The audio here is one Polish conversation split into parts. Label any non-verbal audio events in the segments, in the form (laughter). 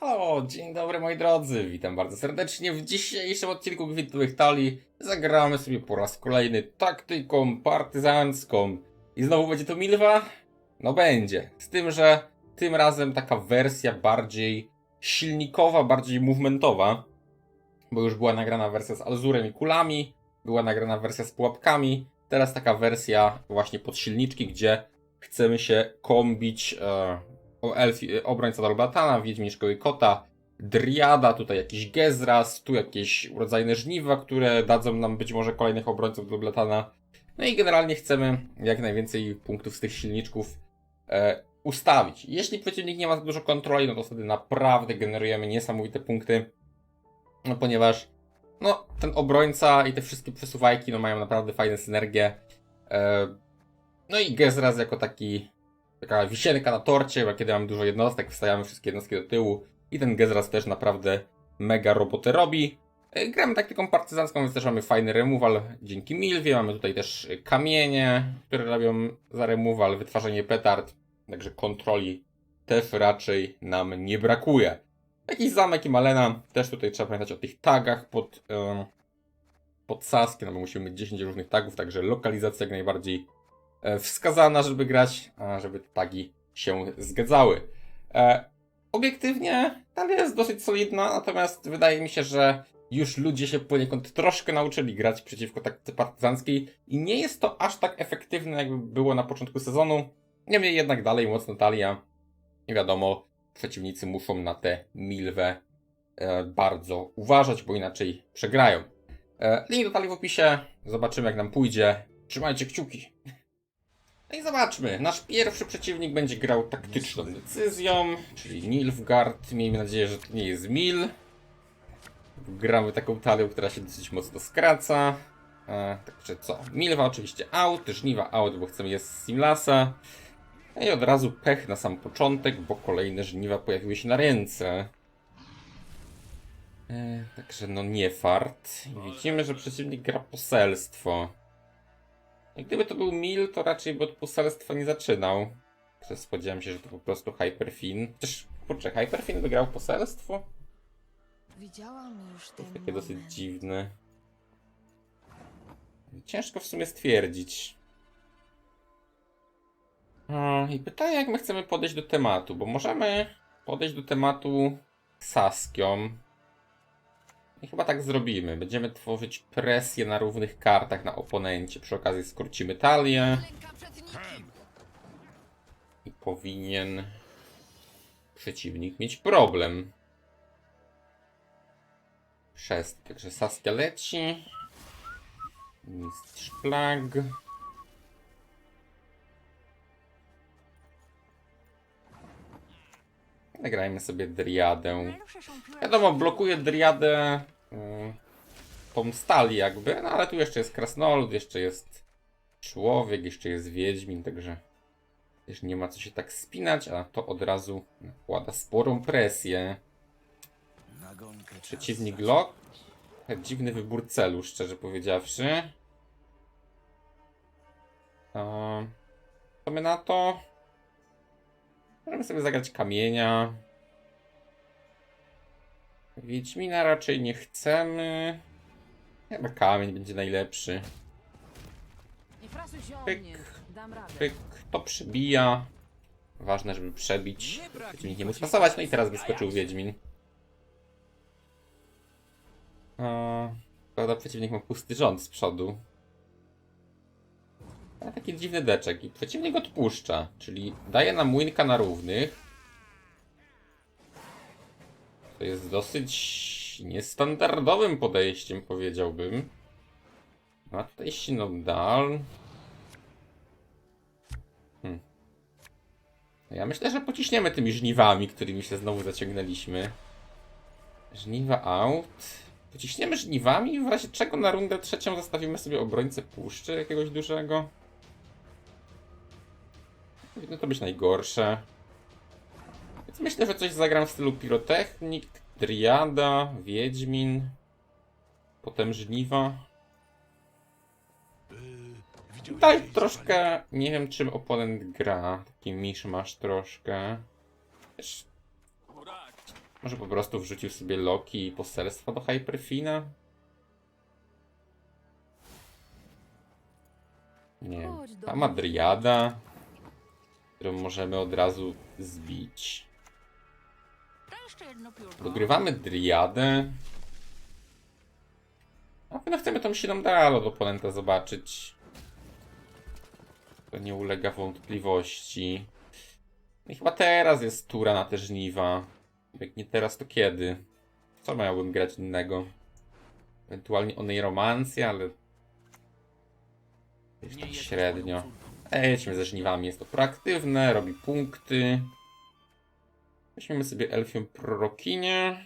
Halo, dzień dobry moi drodzy, witam bardzo serdecznie. W dzisiejszym odcinku Gwintowych Talii zagramy sobie po raz kolejny taktyką partyzancką. I znowu będzie to Milwa? No będzie. Z tym, że tym razem taka wersja bardziej silnikowa, bardziej movementowa. Bo już była nagrana wersja z Alzurem i kulami, była nagrana wersja z pułapkami. Teraz taka wersja właśnie pod silniczki, gdzie chcemy się kombić e, o elfi, obrońca Dalbatana, Wiedźmin Szkoły Kota, Driada, tutaj jakiś Gezras, tu jakieś urodzajne żniwa, które dadzą nam być może kolejnych obrońców Dalbatana. No i generalnie chcemy jak najwięcej punktów z tych silniczków e, ustawić. Jeśli przeciwnik nie ma za dużo kontroli, no to wtedy naprawdę generujemy niesamowite punkty, no ponieważ no, ten obrońca i te wszystkie przesuwajki no, mają naprawdę fajne synergie. E, no i Gezras jako taki taka wisienka na torcie, bo kiedy mamy dużo jednostek, wstajamy wszystkie jednostki do tyłu i ten Gezras też naprawdę mega robotę robi. E, Gramy taktyką partyzancką, więc też mamy fajny removal dzięki Milwie, mamy tutaj też kamienie, które robią za removal, wytwarzanie petard, także kontroli też raczej nam nie brakuje. Jakiś zamek i malena, też tutaj trzeba pamiętać o tych tagach pod, em, pod Saskie, no bo musimy mieć 10 różnych tagów, także lokalizacja jak najbardziej wskazana, żeby grać, żeby tagi się zgadzały. E, obiektywnie talia jest dosyć solidna, natomiast wydaje mi się, że już ludzie się poniekąd troszkę nauczyli grać przeciwko taktyce partyzanckiej i nie jest to aż tak efektywne, jakby było na początku sezonu. Niemniej jednak dalej mocno talia. Nie wiadomo, przeciwnicy muszą na tę milwę e, bardzo uważać, bo inaczej przegrają. E, link do talii w opisie. Zobaczymy, jak nam pójdzie. Trzymajcie kciuki. No i zobaczmy. Nasz pierwszy przeciwnik będzie grał taktyczną decyzją, czyli Nilfgaard. Miejmy nadzieję, że to nie jest Mil. Gramy taką talią, która się dosyć mocno skraca. E, także co? Milwa oczywiście out, żniwa out, bo chcemy je z Simlasa. No I od razu pech na sam początek, bo kolejne żniwa pojawiły się na ręce. E, także no nie fart. Widzimy, że przeciwnik gra poselstwo. I gdyby to był Mil, to raczej by od poselstwa nie zaczynał. Także spodziewałem się, że to po prostu Hyperfin. Chociaż, kurczę, Hyperfin wygrał poselstwo? Widziałam już To ten jest takie dosyć moment. dziwne. Ciężko w sumie stwierdzić. A, I pytanie, jak my chcemy podejść do tematu, bo możemy podejść do tematu Saskią. I chyba tak zrobimy. Będziemy tworzyć presję na równych kartach na oponencie. Przy okazji skrócimy talię. I powinien przeciwnik mieć problem. Szest. Także Saskia leci. Mistrz Plag. Nagrajmy sobie Driadę. Wiadomo, blokuje Driadę mm, tą stali jakby, no ale tu jeszcze jest Krasnolud, jeszcze jest Człowiek, jeszcze jest Wiedźmin, także też nie ma co się tak spinać, a to od razu nakłada sporą presję. Przeciwnik Lok. Dziwny wybór celu, szczerze powiedziawszy. Co my na to? Możemy sobie zagrać kamienia. Wiedźmina raczej nie chcemy. Chyba kamień będzie najlepszy. Pyk. Pyk, to przebija. Ważne, żeby przebić. Wiedźmin nie mógł pasować, no i teraz wyskoczył Wiedźmin. Prawda, przeciwnik ma pusty rząd z przodu. Ale taki dziwny deczek i przeciwnik odpuszcza, czyli daje nam winka na równych. To jest dosyć niestandardowym podejściem, powiedziałbym. A tutaj Sinodal. Hmm. No Ja myślę, że pociśniemy tymi żniwami, którymi się znowu zaciągnęliśmy. Żniwa out. Pociśniemy żniwami, w razie czego na rundę trzecią zostawimy sobie obrońcę puszczy jakiegoś dużego. Powinno to być najgorsze. Więc myślę, że coś zagram w stylu pirotechnik, driada, wiedźmin, potem żniwa. Tak, troszkę nie wiem czym oponent gra. Taki misz masz troszkę. Wiesz, Może po prostu wrzucił sobie Loki i poselstwo do Hyperfina? Nie wiem. Chodź którą możemy od razu zbić. Dogrywamy Driadę. A pewno chcemy tą silną Dalo od oponenta zobaczyć. To nie ulega wątpliwości. I chyba teraz jest tura na te żniwa. Jak nie teraz, to kiedy? Co miałbym grać innego? Ewentualnie o Neyromancję, ale... Jest tak średnio. Jedźmy ze żniwami, jest to proaktywne, robi punkty. Weźmiemy sobie Elfią Prorokinię.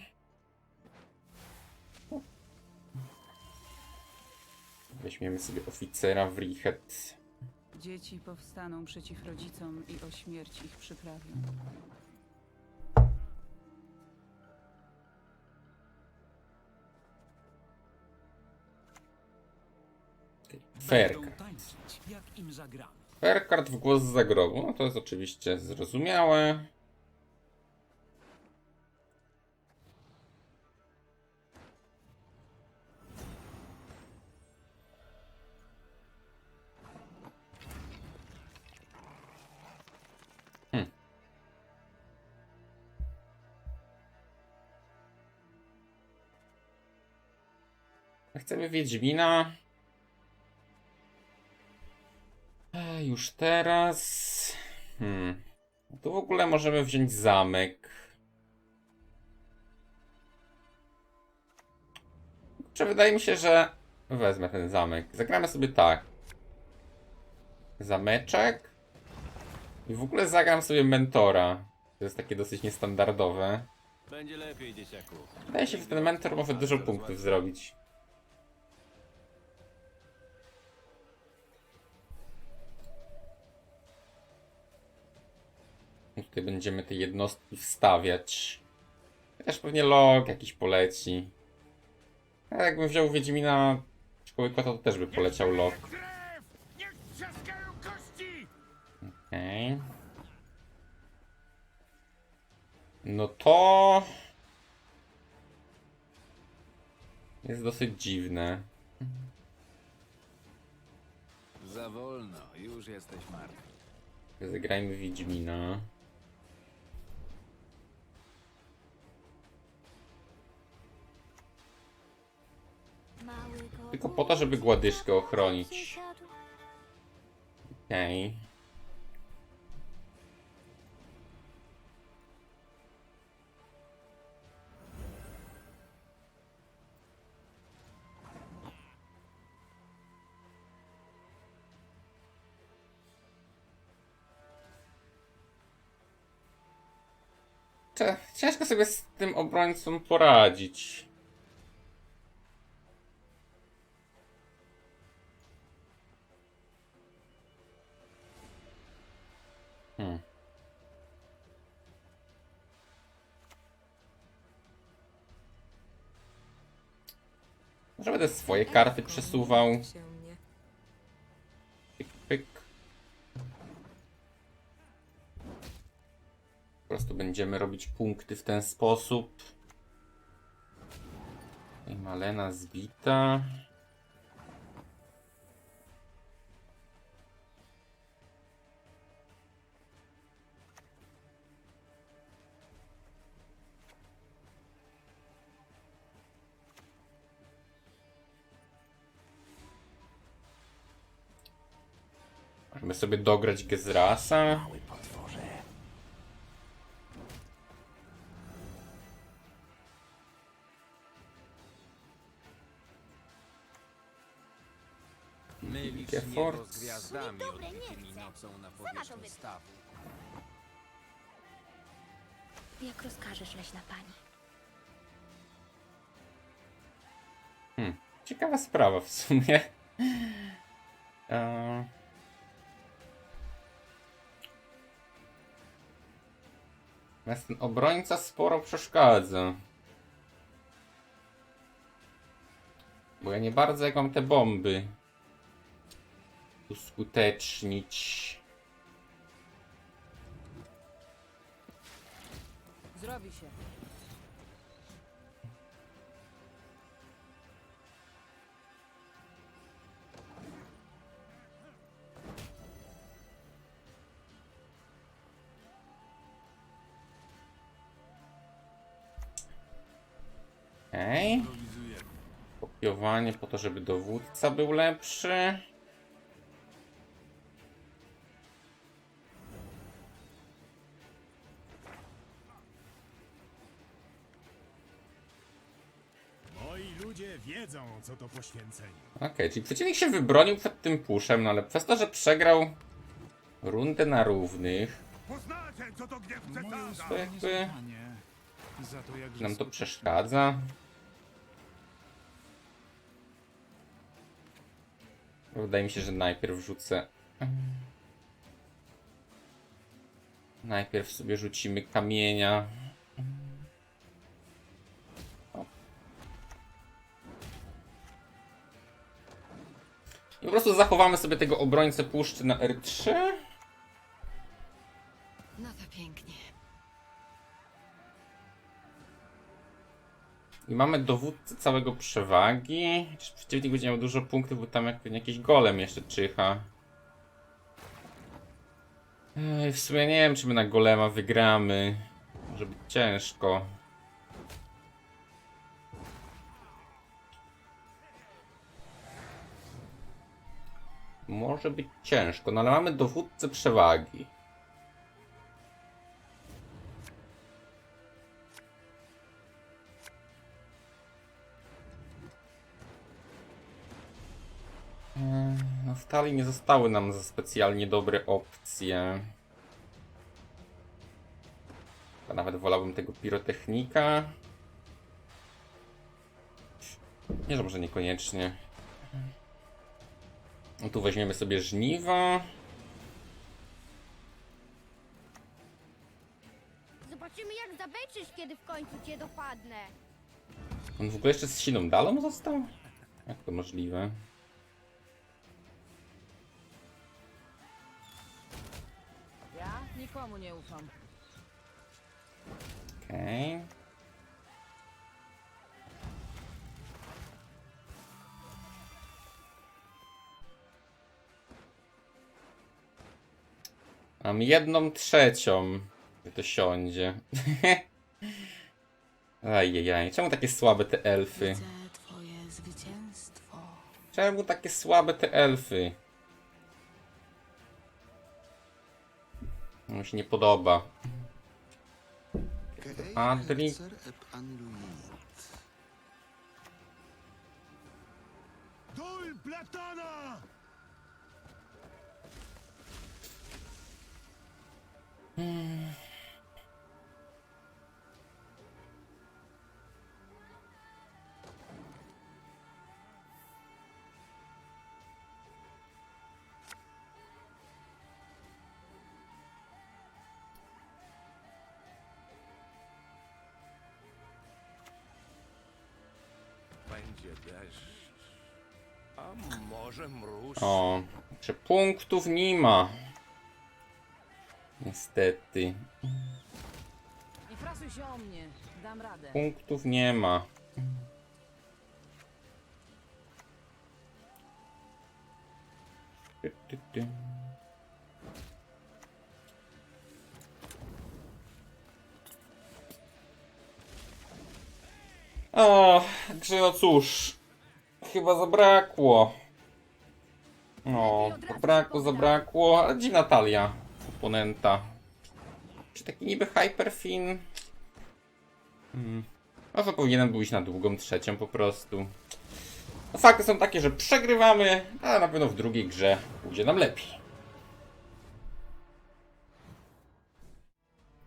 Weźmiemy sobie oficera w Richet. Dzieci powstaną przeciw rodzicom i o śmierć ich przyprawią. Ferka. Będą tańczyć, jak im zagramy. Ferkart w głos z zagrobu. No to jest oczywiście zrozumiałe. Hmm. Chcemy Wiedźmina. Już teraz. Hmm. Tu w ogóle możemy wziąć zamek. Czy wydaje mi się, że wezmę ten zamek. Zagramy sobie tak. Zameczek. I w ogóle zagram sobie mentora. To jest takie dosyć niestandardowe. Będzie lepiej, dzieciaku. Wydaje się, że ten mentor może dużo punktów zrobić. Będziemy te jednostki wstawiać. Też pewnie log jakiś poleci. A jakbym wziął Wiedźmina Kota, to też by poleciał log. Okej. No to... Jest dosyć dziwne. Za wolno, już jesteś martwy. Zagrajmy Wiedźmina. Tylko po to, żeby gładyszkę ochronić. Okej. Cze- Ciężko sobie z tym obrońcą poradzić. Będę swoje karty przesuwał. Pyk, pyk. Po prostu będziemy robić punkty w ten sposób. I Malena zbita. Możemy sobie dograć Gezrasa. Mylisz Wielkie niebo force. z gwiazdami odbitym nocą na powierzchni stawu. Jak rozkażesz, leśna pani. Hmm. Ciekawa sprawa w sumie. Natomiast ten obrońca sporo przeszkadza. Bo ja nie bardzo jak mam te bomby uskutecznić. Zrobi się. Kopiowanie po to, żeby dowódca był lepszy. Moi ludzie wiedzą, co to poświęcenie. Okej, czyli przeciwnik się wybronił przed tym puszem, no ale przez to, że przegrał rundę na równych, Poznacie, co to gniew to jakby Za to jak nam to przeszkadza. Wydaje mi się, że najpierw rzucę. Najpierw sobie rzucimy kamienia. O. I po prostu zachowamy sobie tego obrońcę puszczy na R3. I mamy dowódcę całego przewagi. Chociaż Przeciwnik będzie miał dużo punktów, bo tam jak, jakiś golem jeszcze czyha. Ej, w sumie nie wiem, czy my na golema wygramy. Może być ciężko. Może być ciężko, no ale mamy dowódcę przewagi. W talii nie zostały nam za specjalnie dobre opcje. Ja nawet wolałbym tego pirotechnika. Nie, że może niekoniecznie. No tu weźmiemy sobie żniwa. Zobaczymy jak zabeczysz, kiedy w końcu cię dopadnę. On w ogóle jeszcze z siną dalą został? Jak to możliwe? Nie ufam. Okej. Mam jedną trzecią. To siądzie. (laughs) Ajajaj, czemu takie słabe te elfy? Chcę twoje zwycięstwo. Czemu takie słabe te elfy? Mi się nie podoba. Adri. Dol Platana! O, że punktów nie ma. Niestety, Nie frasuj się o mnie. Dam radę. punktów nie ma. Ty, ty, ty. O, także no cóż, chyba zabrakło. No, zabrakło, zabrakło, ale dziwna talia oponenta. Czy taki niby Hyperfin? Hmm. Może powinienem był iść na długą trzecią po prostu. No, fakty są takie, że przegrywamy, a na pewno w drugiej grze pójdzie nam lepiej.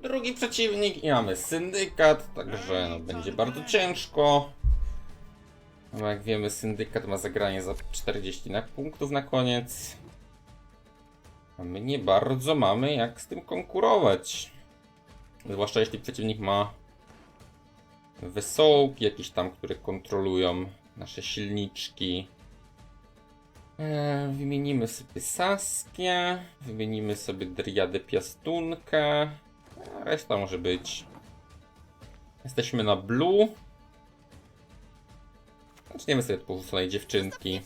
Drugi przeciwnik i mamy syndykat, także no, będzie bardzo ciężko. No, jak wiemy, syndykat ma zagranie za 40 na punktów na koniec. A my nie bardzo mamy jak z tym konkurować. Zwłaszcza jeśli przeciwnik ma wesołki jakieś tam, które kontrolują nasze silniczki. Eee, wymienimy sobie Saskię, wymienimy sobie Driadę Piastunkę, a reszta może być. Jesteśmy na Blue. Zaczniemy sobie od powróconej dziewczynki.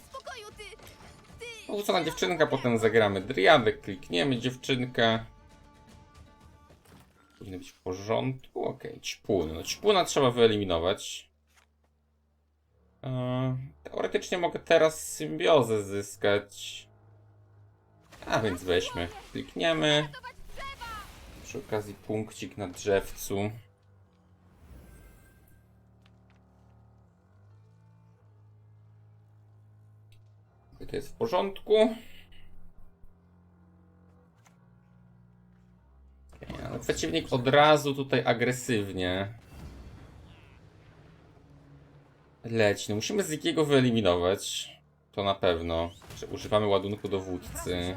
Powrócona dziewczynka, potem zagramy Driadę, klikniemy dziewczynkę. Powinno być w porządku. Okej, ćpun. No ćpuna trzeba wyeliminować. E, teoretycznie mogę teraz symbiozę zyskać. A więc weźmy. Klikniemy. Przy okazji punkcik na drzewcu. To jest w porządku. Przeciwnik od razu tutaj agresywnie leci. No musimy Zikiego wyeliminować. To na pewno. Używamy ładunku dowódcy.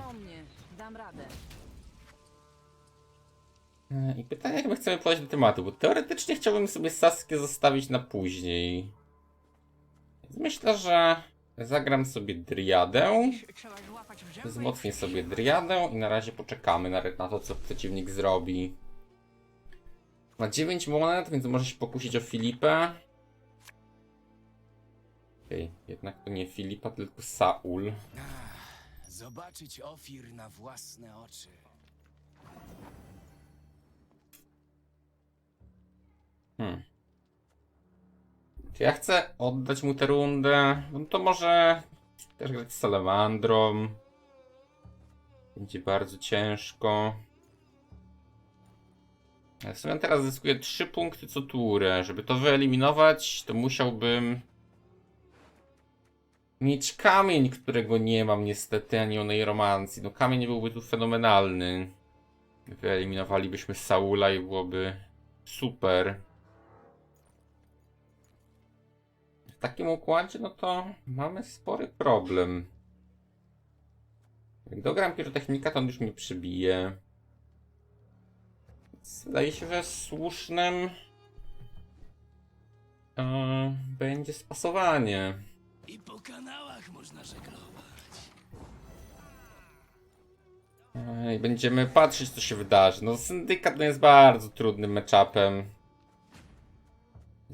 I pytanie, jak my chcemy podejść do tematu, bo teoretycznie chciałbym sobie Saskię zostawić na później. Więc myślę, że zagram sobie Driadę. Wzmocnię sobie Driadę i na razie poczekamy na, na to, co przeciwnik zrobi. Ma 9 monet, więc może się pokusić o Filipę. Okej, jednak to nie Filipa, tylko Saul. Zobaczyć Ofir na własne oczy. Hmm. Czy ja chcę oddać mu tę rundę? No to może też grać z Salamandrą. Będzie bardzo ciężko. On teraz zyskuje 3 punkty co turę. Żeby to wyeliminować, to musiałbym mieć kamień, którego nie mam niestety, ani onej romancji. No kamień byłby tu fenomenalny. Wyeliminowalibyśmy Saula i byłoby super. Takim układzie, no to mamy spory problem. Jak dogram pirotechnika, to on już mnie przybije. Wydaje się, że słusznym e, będzie spasowanie. I po kanałach można żeglować. E, I będziemy patrzeć, co się wydarzy. No, syndykat no jest bardzo trudnym matchupem.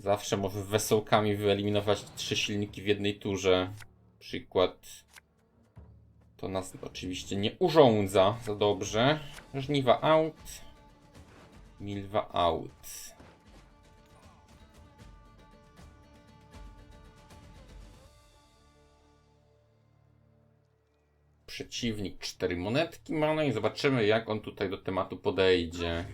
Zawsze może wesołkami wyeliminować trzy silniki w jednej turze. Przykład. To nas oczywiście nie urządza za dobrze. Żniwa out. Milwa out. Przeciwnik cztery monetki ma, no i zobaczymy jak on tutaj do tematu podejdzie.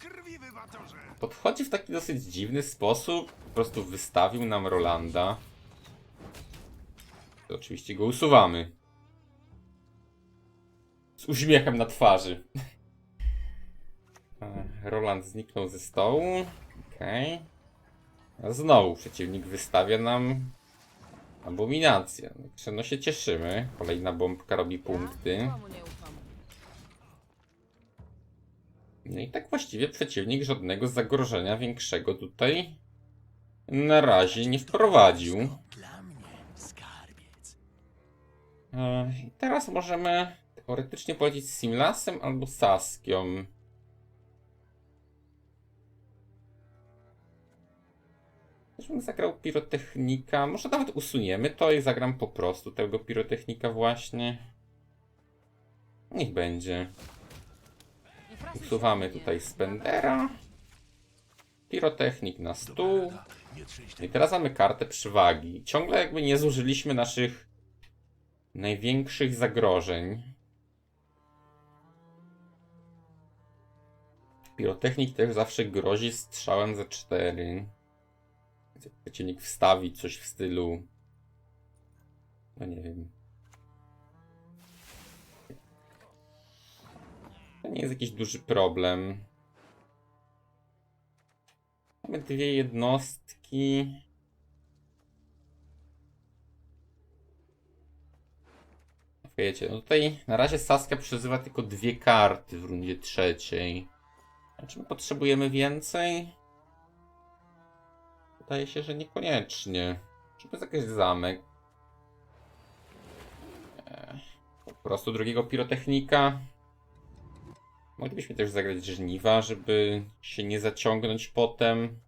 Krwi wywatorze! Podchodzi w taki dosyć dziwny sposób. Po prostu wystawił nam Rolanda. To oczywiście go usuwamy. Z uśmiechem na twarzy. (laughs) E, Roland zniknął ze stołu. Okej. A znowu przeciwnik wystawia nam abominację. Także no się cieszymy. Kolejna bombka robi punkty. No i tak właściwie przeciwnik żadnego zagrożenia większego tutaj na razie nie wprowadził. E, I teraz możemy teoretycznie polecić z Simlasem albo Saskią. Też bym zagrał pirotechnika. Może nawet usuniemy to i zagram po prostu tego pirotechnika właśnie. Niech będzie. Usuwamy tutaj Spendera. Pirotechnik na stół. I teraz mamy kartę przewagi. Ciągle jakby nie zużyliśmy naszych największych zagrożeń. Pirotechnik też zawsze grozi strzałem za 4. Więc jak przeciwnik wstawi coś w stylu. No nie wiem. Nie jest jakiś duży problem. Mamy dwie jednostki. Wiecie, no tutaj na razie Saskia przezywa tylko dwie karty w rundzie trzeciej. Czy my potrzebujemy więcej? Wydaje się, że niekoniecznie. Żeby zagrać zamek. Ech, Po prostu drugiego pirotechnika. Moglibyśmy też zagrać żniwa, żeby się nie zaciągnąć potem.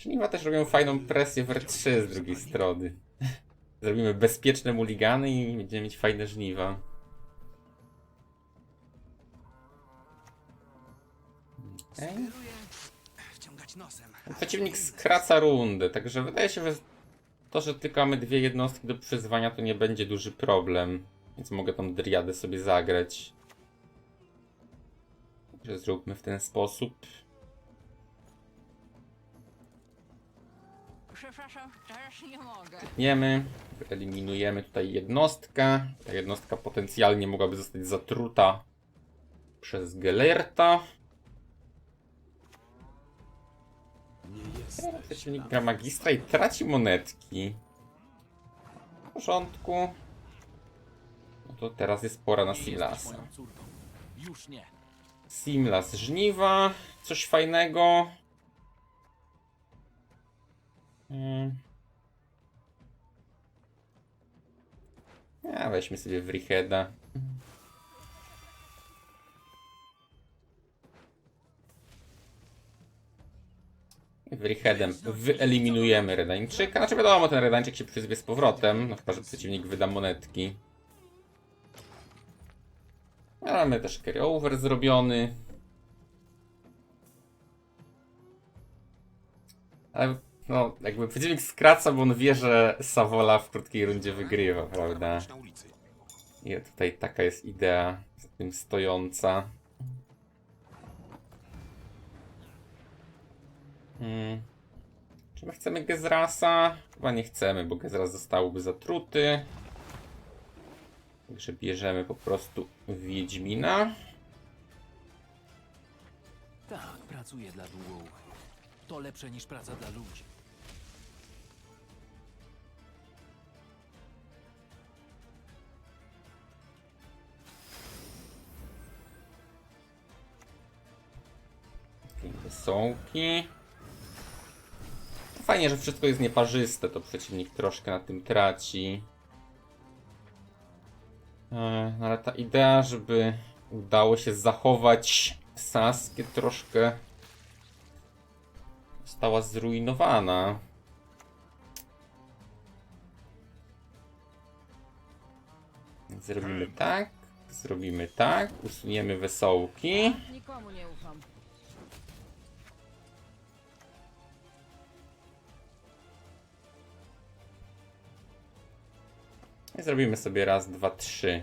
Żniwa też robią fajną presję w R3 z drugiej strony. Zrobimy bezpieczne muligany i będziemy mieć fajne żniwa. Okej. Przeciwnik skraca rundę, także wydaje się, że to, że tylko mamy dwie jednostki do przyzwania, to nie będzie duży problem. Więc mogę tą driadę sobie zagrać. Także zróbmy w ten sposób. Przepraszam, teraz nie mogę. Tniemy, eliminujemy tutaj jednostkę. Ta jednostka potencjalnie mogłaby zostać zatruta przez Gelerta. Przeciwnik gra magistra i traci monetki. W porządku. To teraz jest pora na nie. Simlas żniwa, coś fajnego. Hmm. A weźmy sobie Wricheda. Wrichedem wyeliminujemy Redańczyka. Znaczy wiadomo, ten Redańczyk się przyzwie z powrotem, no chyba, że przeciwnik wyda monetki. Mamy też carryover zrobiony. Ale no, jakby przeciwnik skraca, bo on wie, że Savola w krótkiej rundzie wygrywa, prawda? I tutaj taka jest idea z tym stojąca. Hmm. Czy my chcemy Gezrasa? Chyba nie chcemy, bo Gezras zostałby zatruty. Także bierzemy po prostu Wiedźmina. Tak, pracuję dla długołych. To lepsze niż praca dla ludzi. Wesołki. Fajnie, że wszystko jest nieparzyste, to przeciwnik troszkę na tym traci. E, no ale ta idea, żeby udało się zachować Saskię troszkę została zrujnowana. Zrobimy tak, zrobimy tak, usuniemy wesołki. Nikomu nie ufam. I zrobimy sobie raz, dwa, trzy.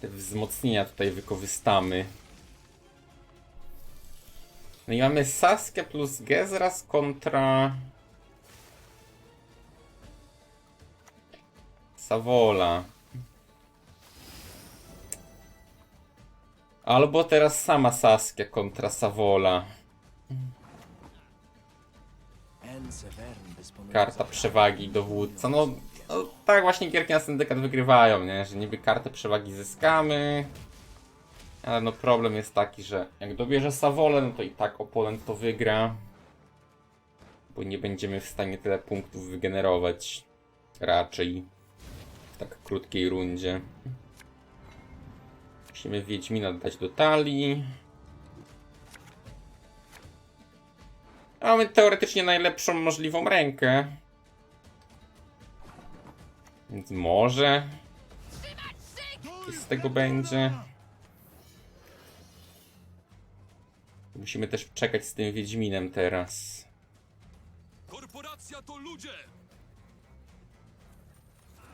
Te wzmocnienia tutaj wykorzystamy. No i mamy Saskia plus Gezras kontra... Savola. Albo teraz sama Saskia kontra Savola. Karta przewagi dowódca. No, no tak właśnie gierki na syndykat wygrywają, nie? Że niby kartę przewagi zyskamy. Ale no problem jest taki, że jak dobierze Savolę, no to i tak oponent to wygra. Bo nie będziemy w stanie tyle punktów wygenerować. Raczej. W tak krótkiej rundzie. Musimy Wiedźmina dać do talii. Mamy teoretycznie najlepszą możliwą rękę. Więc może. z tego będzie. Musimy też czekać z tym Wiedźminem teraz. Korporacja to ludzie!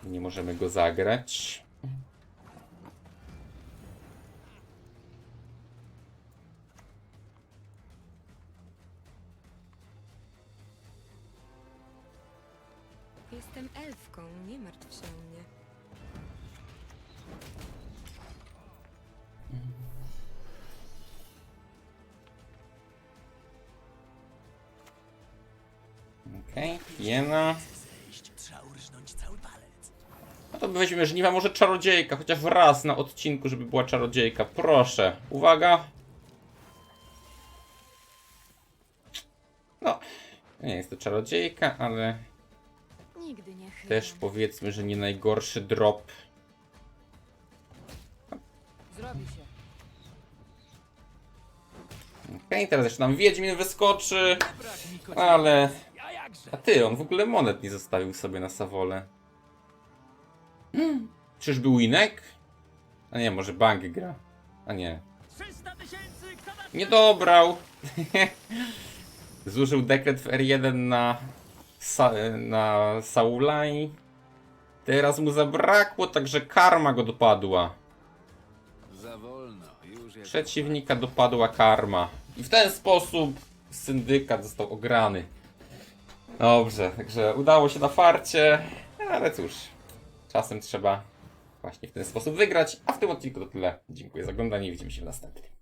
Nie możemy go zagrać. Jestem elfką, nie martw się o mnie. Okej, Jena. No to weźmiemy żniwa, może czarodziejka, chociaż raz na odcinku, żeby była czarodziejka. Proszę, uwaga. No, nie jest to czarodziejka, ale. Też powiedzmy, że nie najgorszy drop. Zrobi się. Okej, teraz jeszcze nam Wiedźmin wyskoczy, ale... A ty, on w ogóle monet nie zostawił sobie na Savolę. Hmm, czyżby Winek? A nie, może Bank gra. A nie. 300 tysięcy, kto da Nie dobrał. (laughs) Zużył dekret w R1 na, Sa na Saula i teraz mu zabrakło, także karma go dopadła. Przeciwnika dopadła karma. I w ten sposób syndykat został ograny. Dobrze, także udało się na farcie, ale cóż, czasem trzeba właśnie w ten sposób wygrać. A w tym odcinku to tyle. Dziękuję za oglądanie i widzimy się w następnym.